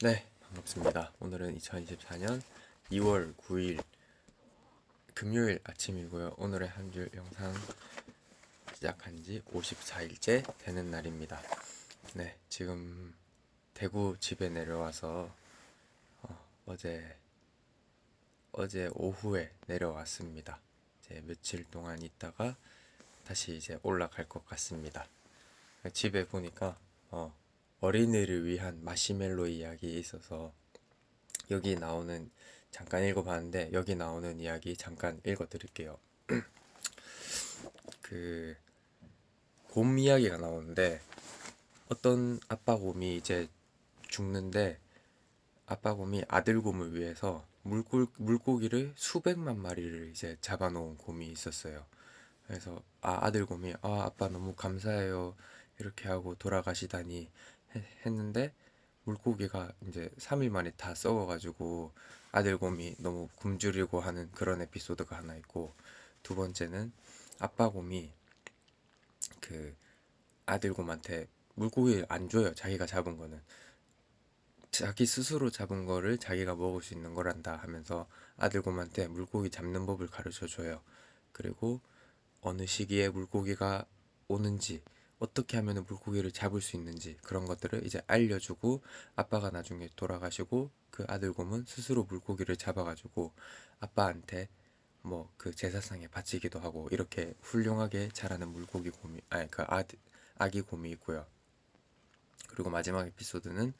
네, 반갑습니다. 오늘은 2024년 2월 9일 금요일 아침이고요. 오늘의 한 줄 영상 시작한 지 54일째 되는 날입니다. 네, 지금 대구 집에 내려와서 어, 제 어제 오후에 내려왔습니다. 이제 며칠 동안 있다가 다시 이제 올라갈 것 같습니다. 집에 보니까 어, 어린이를 위한 마시멜로 이야기 있어서 여기 나오는 잠깐 읽어봤는데 여기 나오는 이야기 잠깐 읽어드릴게요. 그 곰 이야기가 나오는데 어떤 아빠 곰이 이제 죽는데 아빠 곰이 아들 곰을 위해서 물고, 물고기를 수백만 마리를 이제 잡아놓은 곰이 있었어요. 그래서 아 아들 곰이 아 아빠 너무 감사해요 이렇게 하고 돌아가시다니 해- 했는데 물고기가 이제 3일 만에 다 썩어가지고 아들 곰이 너무 굶주리고 하는 그런 에피소드가 하나 있고 두 번째는 아빠 곰이 그 아들 곰한테 물고기를 안 줘요 자기가 잡은 거는. 자기 스스로 잡은 거를 자기가 먹을 수 있는 거란다 하면서 아들 곰한테 물고기 잡는 법을 가르쳐 줘요. 그리고 어느 시기에 물고기가 오는지 어떻게 하면 물고기를 잡을 수 있는지 그런 것들을 이제 알려주고 아빠가 나중에 돌아가시고 그 아들곰은 스스로 물고기를 잡아가지고 아빠한테 뭐 그 제사상에 바치기도 하고 이렇게 훌륭하게 자라는 물고기 곰이 아니 그 아, 아기 곰이 있고요. 그리고 마지막 에피소드는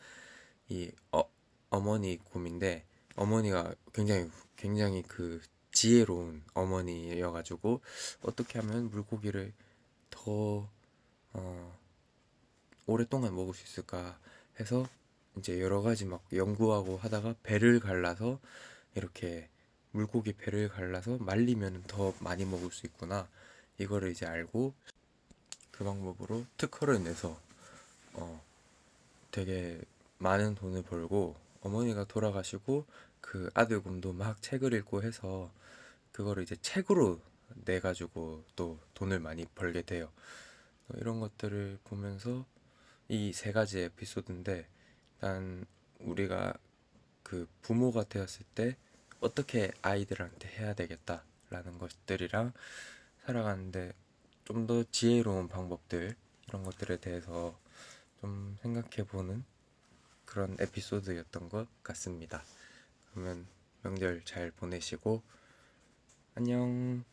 이 어, 어머니 곰인데 어머니가 굉장히 굉장히 그 지혜로운 어머니여가지고 어떻게 하면 물고기를 더 어, 오랫동안 먹을 수 있을까 해서 이제 여러 가지 막 연구하고 하다가 배를 갈라서 이렇게 물고기 배를 갈라서 말리면 더 많이 먹을 수 있구나 이거를 이제 알고 그 방법으로 특허를 내서 어 되게 많은 돈을 벌고 어머니가 돌아가시고 그 아들 곰도 막 책을 읽고 해서 그거를 이제 책으로 내 가지고 또 돈을 많이 벌게 돼요. 어, 이런 것들을 보면서 이 세 가지 에피소드인데 난 우리가 그 부모가 되었을 때 어떻게 아이들한테 해야 되겠다라는 것들이랑 살아가는데 좀 더 지혜로운 방법들 이런 것들에 대해서 좀 생각해 보는 그런 에피소드였던 것 같습니다. 그러면 명절 잘 보내시고 안녕.